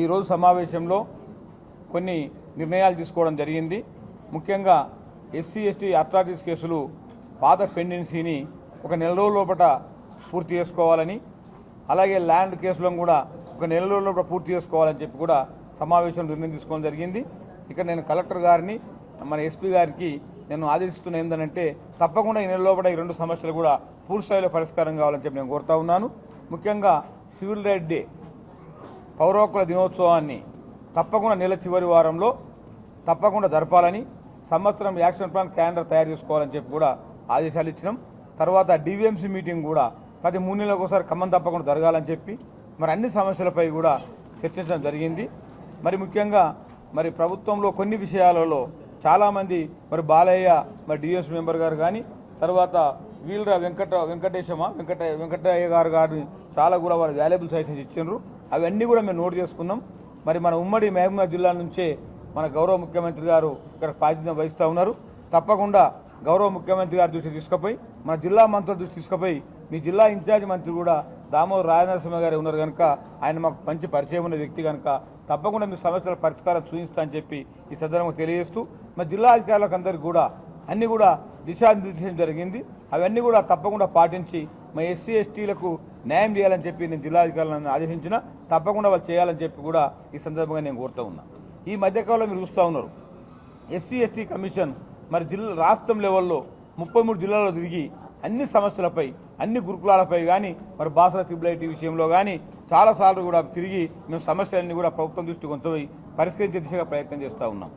ఈరోజు సమావేశంలో కొన్ని నిర్ణయాలు తీసుకోవడం జరిగింది. ముఖ్యంగా ఎస్సీ ఎస్టీ అథారిటీస్ కేసులు పాత పెండెన్సీని ఒక నెల రోజుల లోపల పూర్తి చేసుకోవాలని అలాగే ల్యాండ్ కేసులను కూడా ఒక నెల రోజుల లోపల పూర్తి చేసుకోవాలని చెప్పి కూడా సమావేశం నిర్ణయం తీసుకోవడం జరిగింది. ఇక్కడ నేను కలెక్టర్ గారిని మన ఎస్పీ గారికి నేను ఆదేశిస్తున్న ఏంటంటే తప్పకుండా ఈ నెల లోపల ఈ రెండు సమస్యలు కూడా పూర్తి స్థాయిలో పరిష్కారం కావాలని చెప్పి నేను కోరుతా ఉన్నాను. ముఖ్యంగా సివిల్ రైట్ డే పౌర దినోత్సవాన్ని తప్పకుండా నెల చివరి వారంలో తప్పకుండా జరపాలని సంవత్సరం యాక్షన్ ప్లాన్ క్యాలెండర్ తయారు చేసుకోవాలని చెప్పి కూడా ఆదేశాలు ఇచ్చినాం. తర్వాత డివిఎంసీ మీటింగ్ కూడా ప్రతి మూడు నెలలకు ఒకసారి ఖమ్మం తప్పకుండా జరగాలని చెప్పి మరి అన్ని సమస్యలపై కూడా చర్చించడం జరిగింది. మరి ముఖ్యంగా మరి ప్రభుత్వంలో కొన్ని విషయాలలో చాలామంది మరి బాలయ్య మరి డిఎస్ మెంబర్ గారు కానీ తర్వాత వీళ్ళ వెంకట వెంకటేశమ వెంకట వెంకటయ్య గారు గారిని చాలా కూడా వాళ్ళు వాల్యుబుల్ సజెషన్స్ ఇచ్చిండ్రు. అవన్నీ కూడా మేము నోట్ చేసుకున్నాం మరి మన ఉమ్మడి మహబూబాద్ జిల్లా నుంచే మన గౌరవ ముఖ్యమంత్రి గారు ఇక్కడ బాధ్యత వహిస్తూ ఉన్నారు. తప్పకుండా గౌరవ ముఖ్యమంత్రి గారి దృష్టి తీసుకుపోయి మన జిల్లా మంత్రుల దృష్టి తీసుకుపోయి మీ జిల్లా ఇన్ఛార్జ్ మంత్రి కూడా దామోదర్ రాజనరసింహ గారు ఉన్నారు కనుక ఆయన మాకు మంచి పరిచయం ఉన్న వ్యక్తి కనుక తప్పకుండా మీ సమస్యల పరిష్కారం చూపిస్తా అని చెప్పి ఈ సందర్భంగా తెలియజేస్తూ మా జిల్లా అధికారులకు అందరికీ కూడా అన్ని కూడా దిశానిర్దేశం జరిగింది. అవన్నీ కూడా తప్పకుండా పాటించి మా ఎస్సీ ఎస్టీలకు న్యాయం చేయాలని చెప్పి నేను జిల్లాధికారులను ఆదేశించిన తప్పకుండా వాళ్ళు చేయాలని చెప్పి కూడా ఈ సందర్భంగా నేను కోరుతూ ఉన్నా. ఈ మధ్యకాలంలో మీరు చూస్తూ ఉన్నారు. ఎస్సీ ఎస్టీ కమిషన్ మరి జిల్లా రాష్ట్రం లెవెల్లో ముప్పై మూడు జిల్లాల్లో తిరిగి అన్ని సమస్యలపై అన్ని గురుకులాలపై కానీ మరి బాసర ట్రిబులైటీ విషయంలో కానీ చాలాసార్లు కూడా తిరిగి మేము సమస్యలన్నీ కూడా ప్రభుత్వం దృష్టికి కొంచెం పరిష్కరించే దిశగా ప్రయత్నం చేస్తూ ఉన్నాం.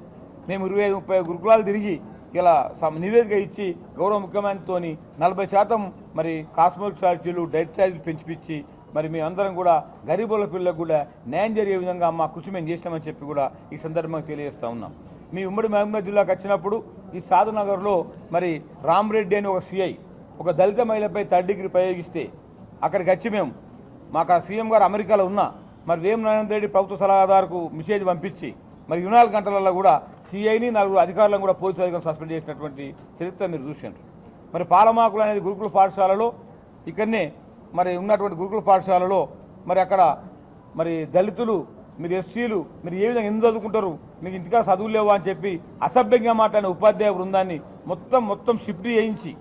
మేము ఇరవై ముప్పై గురుకులాలు తిరిగి ఇలా నివేదిక ఇచ్చి గౌరవ ముఖ్యమంత్రితో నలభై శాతం మరి కాస్మోటిక్ ఛార్జీలు డైట్ ఛార్జీలు పెంచిపిచ్చి మరి మీ అందరం కూడా గరీబుల పిల్లలకు కూడా న్యాయం జరిగే విధంగా మా కృషి మేము చేసినామని చెప్పి కూడా ఈ సందర్భంగా తెలియజేస్తా ఉన్నాం. మీ ఉమ్మడి మహబూబ్నగర్ జిల్లాకు వచ్చినప్పుడు ఈ సాధునగర్లో మరి రామ్రెడ్డి అని ఒక సిఐ ఒక దళిత మహిళపై థర్డ్ డిగ్రీ ప్రయోగిస్తే అక్కడికి వచ్చి మేము మాకు ఆ సీఎం గారు అమెరికాలో ఉన్నా మరి వేం నరేంద్ర రెడ్డి ప్రభుత్వ సలహాదారుకు మెసేజ్ పంపించి మరి ఇరవై నాలుగు గంటలలో కూడా సిఐని నలుగురు అధికారులను కూడా పోలీసు అధికారులు సస్పెండ్ చేసినటువంటి చరిత్ర మీరు చూసినారు మరి పాలమాకులు అనేది గురుకుల పాఠశాలలో ఇక్కడనే మరి ఉన్నటువంటి గురుకుల పాఠశాలలో మరి అక్కడ మరి దళితులు మీరు ఎస్సీలు మీరు ఏ విధంగా ఎందుకు చదువుకుంటారు మీకు ఇంటికా చదువు లేవా అని చెప్పి అసభ్యంగా మాట్లాడిన ఉపాధ్యాయ బృందాన్ని మొత్తం మొత్తం షిఫ్ట్ చేయించి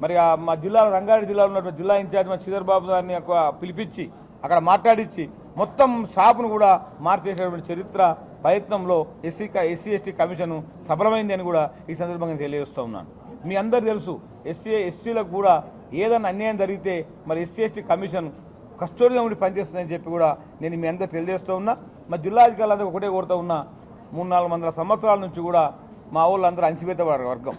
మరి మా జిల్లాలో రంగారెడ్డి జిల్లాలో ఉన్నటువంటి జిల్లా ఇన్ఛార్జ్ మా శ్రీధర్బాబు గారిని పిలిపించి అక్కడ మాట్లాడించి మొత్తం షాపును కూడా మార్చేసేటువంటి చరిత్ర ప్రయత్నంలో ఎస్సీ ఎస్సీ ఎస్టీ కమిషన్ సఫలమైంది అని కూడా ఈ సందర్భంగా తెలియజేస్తూ ఉన్నాను. మీ అందరు తెలుసు ఎస్సీ ఎస్సీలకు కూడా ఏదైనా అన్యాయం జరిగితే మరి ఎస్సీ ఎస్టీ కమిషన్ కస్టోడిగా ఉండి పనిచేస్తుందని చెప్పి కూడా నేను మీ అందరూ తెలియజేస్తూ ఉన్నా. మా జిల్లా అధికారులందరూ ఒకటే కోరుతూ ఉన్నా మూడు నాలుగు వందల సంవత్సరాల నుంచి కూడా మా ఊళ్ళందరూ అణచివేత వర్గం.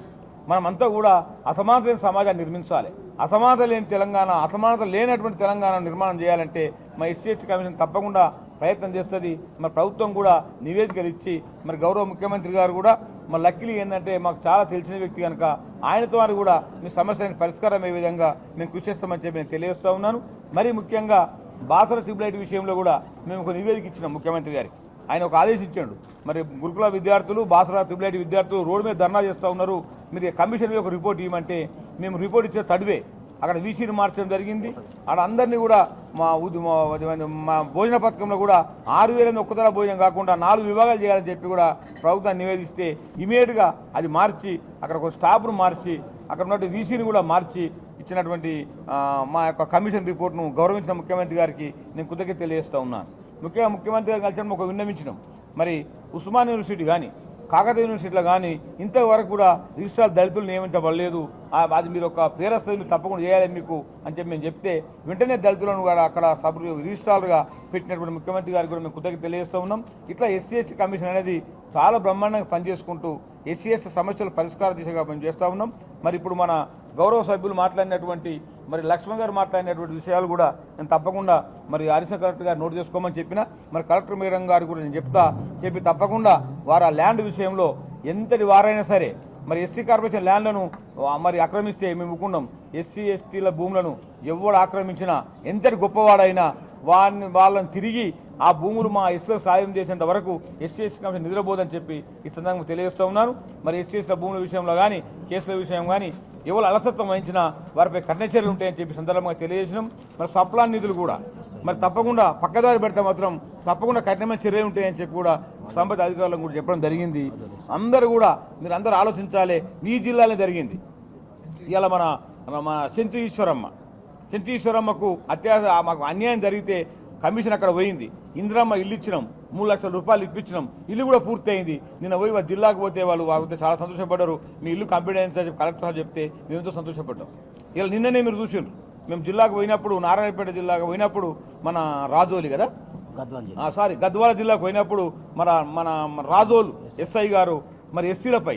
మనమంతా కూడా అసమానత లేని సమాజాన్ని నిర్మించాలి. అసమానత లేని తెలంగాణ అసమానత లేనటువంటి తెలంగాణ నిర్మాణం చేయాలంటే మా ఎస్సీ ఎస్టీ కమిషన్ తప్పకుండా ప్రయత్నం చేస్తుంది. మరి ప్రభుత్వం కూడా నివేదికలు ఇచ్చి మరి గౌరవ ముఖ్యమంత్రి గారు కూడా మరి లక్కీలు ఏంటంటే మాకు చాలా తెలిసిన వ్యక్తి కనుక ఆయనతో వారు కూడా మీ సమస్యలకు పరిష్కారం అయ్యే విధంగా మేము కృషి చేస్తామని చెప్పి నేను తెలియజేస్తూ ఉన్నాను. మరి ముఖ్యంగా బాసర ట్యూబ్లైట్ విషయంలో కూడా మేము ఒక నివేదిక ఇచ్చినాం ముఖ్యమంత్రి గారికి. ఆయన ఒక ఆదేశించాడు మరి గురుకుల విద్యార్థులు బాసరా ట్యూబ్లైట్ విద్యార్థులు రోడ్డు మీద ధర్నా చేస్తూ ఉన్నారు. మీరు కమిషన్ ఒక రిపోర్ట్ ఇవ్వమంటే మేము రిపోర్ట్ ఇచ్చిన తడివే. అక్కడ వీసీని మార్చడం జరిగింది. అక్కడ అందరినీ కూడా మా మా భోజన పథకంలో కూడా ఆరు వేల ఒక్కతల భోజనం కాకుండా నాలుగు విభాగాలు చేయాలని చెప్పి కూడా ప్రభుత్వాన్ని నివేదిస్తే ఇమీడియట్గా అది మార్చి అక్కడ ఒక స్టాఫ్ను మార్చి అక్కడ ఉన్నటువంటి వీసీని కూడా మార్చి ఇచ్చినటువంటి మా యొక్క కమిషన్ రిపోర్ట్ను గౌరవించిన ముఖ్యమంత్రి గారికి నేను కృతజ్ఞత తెలియజేస్తూ ఉన్నాను. ముఖ్యంగా ముఖ్యమంత్రి గారు కలిసి ఒక విన్నవించడం మరి ఉస్మాన్ యూనివర్సిటీ కానీ కాకతీయ యూనివర్సిటీలో కానీ ఇంతవరకు కూడా రిజిస్ట్రార్ దళితులు నియమించబడలేదు. అది మీరు ఒక పేరస్థితి మీరు తప్పకుండా చేయాలి మీకు అని చెప్పి మేము చెప్తే వెంటనే దళితులను కూడా అక్కడ సబ్ రిజిస్ట్రార్గా పెట్టినటువంటి ముఖ్యమంత్రి గారికి కూడా మేము కృతజ్ఞత తెలియజేస్తూ ఉన్నాం. ఇట్లా ఎస్సీ ఎస్టీ కమిషన్ అనేది చాలా బ్రహ్మాండంగా పనిచేసుకుంటూ ఎస్సీ ఎస్టీ సమస్యల పరిష్కార దిశగా మేము చేస్తూ ఉన్నాం. మరి ఇప్పుడు మన గౌరవ సభ్యులు మాట్లాడినటువంటి మరి లక్ష్మణ్ గారు మాట్లాడినటువంటి విషయాలు కూడా నేను తప్పకుండా మరి హరిశ కలెక్టర్ గారు నోట్ చేసుకోమని చెప్పిన మరి కలెక్టర్ మేడం గారు కూడా నేను చెప్తా చెప్పి తప్పకుండా వారు ఆ ల్యాండ్ విషయంలో ఎంతటి వారైనా సరే మరి ఎస్సీ కార్పొరేషన్ ల్యాండ్లను మరి ఆక్రమిస్తే మేము ఒప్పుకున్నాం ఎస్సీ ఎస్టీల భూములను ఎవడు ఆక్రమించినా ఎంతటి గొప్పవాడైనా వారిని వాళ్ళని తిరిగి ఆ భూములు మా ఎస్సీ సాయం చేసేంత వరకు ఎస్సీ ఎస్సీ కమిషన్ నిద్రపోదని చెప్పి ఈ సందర్భంగా తెలియజేస్తూ ఉన్నాను. మరి ఎస్సీ ఎస్టీల భూముల విషయంలో కానీ కేసుల విషయం కానీ ఎవరు అలసత్వం వహించిన వారిపై కఠిన చర్యలు ఉంటాయని చెప్పి సందర్భంగా తెలియజేసినాం. మరి సప్లాన్ నిధులు కూడా. మరి తప్పకుండా పక్కదారి పెడితే మాత్రం తప్పకుండా కఠినమైన చర్యలు ఉంటాయని చెప్పి కూడా సంబంధిత అధికారులకు కూడా చెప్పడం జరిగింది. అందరూ కూడా మీరు అందరూ ఆలోచించాలి. మీ జిల్లాలో జరిగింది. ఇవాళ మన మన సెంతు ఈశ్వరమ్మ. సెంతు ఈశ్వరమ్మకు అత్యాస మాకు అన్యాయం జరిగితే కమిషన్ అక్కడ పోయింది. ఇందిరమ్మ ఇల్లు ఇచ్చినాం. మూడు లక్షల రూపాయలు ఇప్పించినాం. ఇల్లు కూడా పూర్తి అయింది నిన్న పోయి వాళ్ళ జిల్లాకు పోతే వాళ్ళు వాళ్ళతో చాలా సంతోషపడ్డారు. మీ ఇల్లు కంప్లీట్ అయింది సార్ కలెక్టర్ చెప్తే మేము ఎంతో సంతోషపడ్డాం. ఇలా నిన్ననే మీరు చూసిండ్రు. మేము జిల్లాకు పోయినప్పుడు నారాయణపేట జిల్లాకు పోయినప్పుడు మన రాజోలి కదా? గద్వాల్ సారీ గద్వాల జిల్లాకు పోయినప్పుడు మన మన మన రాజోలు ఎస్ఐ గారు మరి ఎస్సీలపై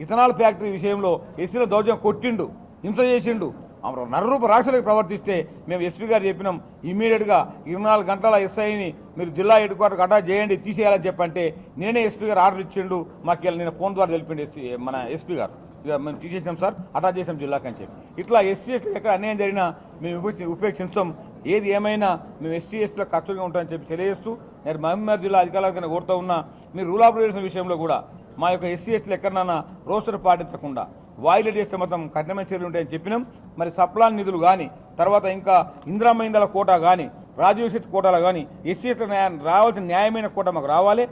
ఇథనాల్ ఫ్యాక్టరీ విషయంలో ఎస్సీల దౌర్జన్యం కొట్టిండు హింస చేసిండు. ఆ నరరూప రాక్షలకు ప్రవర్తిస్తే మేము ఎస్పీ గారు చెప్పినాం ఇమీడియట్గా ఇరవై నాలుగు గంటల ఎస్ఐని మీరు జిల్లా హెడ్ క్వార్టర్కి అటాచ్ చేయండి తీసేయాలని చెప్పంటే నేనే ఎస్పీ గారు ఆర్డర్ ఇచ్చిండు మాకు నేను ఫోన్ ద్వారా తెలిపిండి ఎస్పీ మన ఎస్పీ గారు. ఇక మేము తీసేసినాం సార్ అటాచ్ చేసాం జిల్లాకి అని చెప్పి. ఇట్లా ఎస్సీ ఎస్టీ ఎక్కడ అన్యాయం జరిగినా మేము ఉపేక్షించాం ఏది ఏమైనా మేము ఎస్సీ ఎస్టీలో ఖర్చుగా ఉంటామని చెప్పి తెలియజేస్తూ నేను మహబూబ్నగర్ జిల్లా అధికారులకైనా కోరుతూ ఉన్నా మీరు రూల్ ఆపరేషన్ విషయంలో కూడా మా యొక్క ఎస్సీ ఎస్టీలు ఎక్కడన్నా రోస్టర్ పాటించకుండా వాయిలేట్ చేస్తే మొత్తం కఠినమైన చర్యలు ఉంటాయని చెప్పినాం. మరి సప్లాన్ నిధులు కానీ తర్వాత ఇంకా ఇందిరామైందల కోట కానీ రాజీవ్ శెట్టి కోటాలో కానీ ఎస్సీ న్యాయం రావాల్సిన న్యాయమైన కోట మాకు రావాలి.